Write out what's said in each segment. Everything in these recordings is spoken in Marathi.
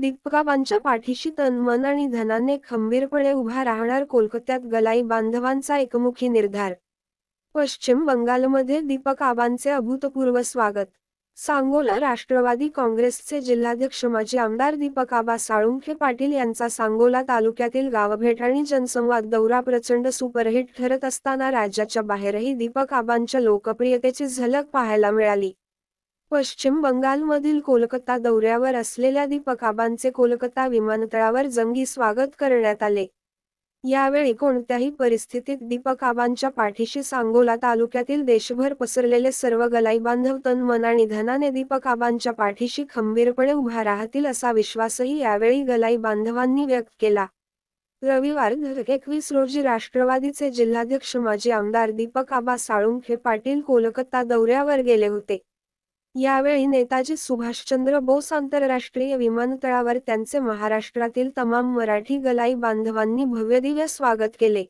दीपकाबांच्या पाठीशी तन मन आणि धनाने खंबीरपणे उभा राहणार कोलकात्यात गलाई बांधवांचा एकमुखी निर्धार. पश्चिम बंगालमध्ये दीपक आबांचे अभूतपूर्व स्वागत. सांगोला राष्ट्रवादी काँग्रेसचे जिल्हाध्यक्ष माजी आमदार दीपक आबा साळुंखे पाटील यांचा सांगोला तालुक्यातील गावभेट आणि जनसंवाद दौरा प्रचंड सुपरहिट ठरत असताना राज्याच्या बाहेरही दीपक आबांच्या लोकप्रियतेची झलक पाहायला मिळाली. पश्चिम बंगालमधील कोलकाता दौऱ्यावर असलेल्या दीपक आबांचे कोलकाता विमानतळावर जंगी स्वागत करण्यात आले. यावेळी कोणत्याही परिस्थितीत दीपक आबांच्या पाठीशी सांगोला तालुक्यातील देशभर पसरलेले सर्व गलाई बांधव तन मन आणि धनाने दीपक आबांच्या पाठीशी खंबीरपणे उभा राहतील असा विश्वासही यावेळी गलाई बांधवांनी व्यक्त केला. रविवार एकवीस रोजी राष्ट्रवादीचे जिल्हाध्यक्ष माजी आमदार दीपक आबा साळुंखे पाटील कोलकाता दौऱ्यावर गेले होते. यावेळी नेताजी सुभाषचंद्र बोस आंतरराष्ट्रीय विमानतळावर त्यांचे महाराष्ट्रातील तमाम मराठी गलाई बांधवांनी भव्यदिव्य स्वागत केले.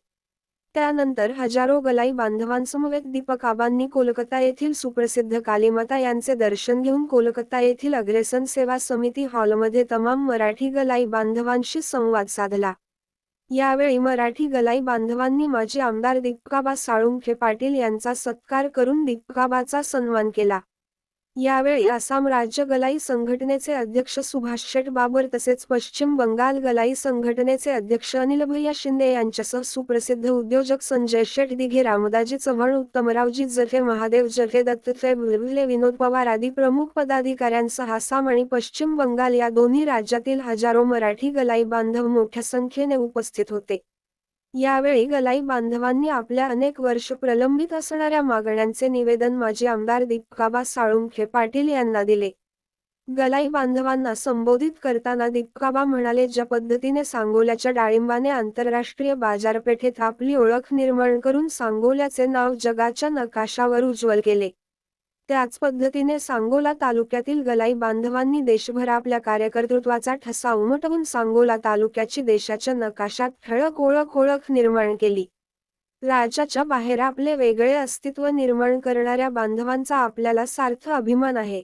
त्यानंतर हजारो गलाई बांधवांसमवेत दीपक आबांनी कोलकाता येथील सुप्रसिद्ध कालीमाता यांचे दर्शन घेऊन कोलकाता येथील अग्रेसन सेवा समिती हॉलमध्ये तमाम मराठी गलाई बांधवांशी संवाद साधला. यावेळी मराठी गलाई बांधवांनी माजी आमदार दीपकाबा साळुंखे पाटील यांचा सत्कार करून दीपकाबाचा सन्मान केला. यावेळी आसाम राज्य गलाई संघटनेचे अध्यक्ष सुभाष शेठ बाबर तसेच पश्चिम बंगाल गलाई संघटनेचे अध्यक्ष अनिल भैया शिंदे यांच्यासह सुप्रसिद्ध उद्योजक संजय शेठ दिघे रामदाजी चव्हाण उत्तमरावजी जफे महादेव जफे दत्तफे बुलबुले विनोद पवार आदी प्रमुख पदाधिकाऱ्यांसह आसाम आणि पश्चिम बंगाल या दोन्ही राज्यातील हजारो मराठी गलाई बांधव मोठ्या संख्येने उपस्थित होते. यावेळी गलाई बांधवांनी आपल्या अनेक वर्ष प्रलंबित असणाऱ्या मागण्यांचे निवेदन माजी आमदार दीपकाबा साळुंखे पाटील यांना दिले. गलाई बांधवांना संबोधित करताना दीपकाबा म्हणाले ज्या पद्धतीने सांगोल्याच्या डाळिंबाने आंतरराष्ट्रीय बाजारपेठेत आपली ओळख निर्माण करून सांगोल्याचे नाव जगाच्या नकाशावर उज्ज्वल केले. त्याच पद्धतीने सांगोला तालुक्यातील गलाई बांधवांनी देशभर आपल्या कार्यकर्तृत्वाचा ठसा उमटवून सांगोला तालुक्याची देशाच्या नकाशात ठळक ओळख ओळख निर्माण केली. राज्याच्या बाहेर आपले वेगळे अस्तित्व निर्माण करणाऱ्या बांधवांचा आपल्याला सार्थ अभिमान आहे.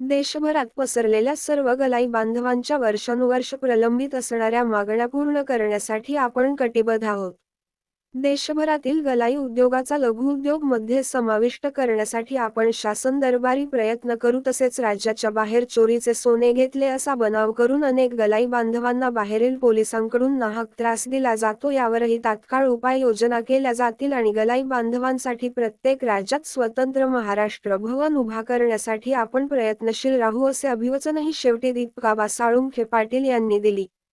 देशभरात पसरलेल्या सर्व गलाई बांधवांच्या वर्षानुवर्ष प्रलंबित असणाऱ्या मागण्या पूर्ण करण्यासाठी आपण कटिबद्ध आहोत. देशभरातील गलाई उद्योगाचा लघुउद्योगमध्ये समाविष्ट करण्यासाठी आपण शासन दरबारी प्रयत्न करू तसेच राज्याच्या बाहेर चोरीचे सोने घेतले असा बनाव करून अनेक गलाई बांधवांना बाहेरील पोलिसांकडून नाहक त्रास दिला जातो. यावरही तात्काळ उपाययोजना केल्या जातील आणि गलाई बांधवांसाठी प्रत्येक राज्यात स्वतंत्र महाराष्ट्र भवन उभा करण्यासाठी आपण प्रयत्नशील राहू असे अभिवचनही शेवटी दीपका बासाळुंखे पाटील यांनी दिली.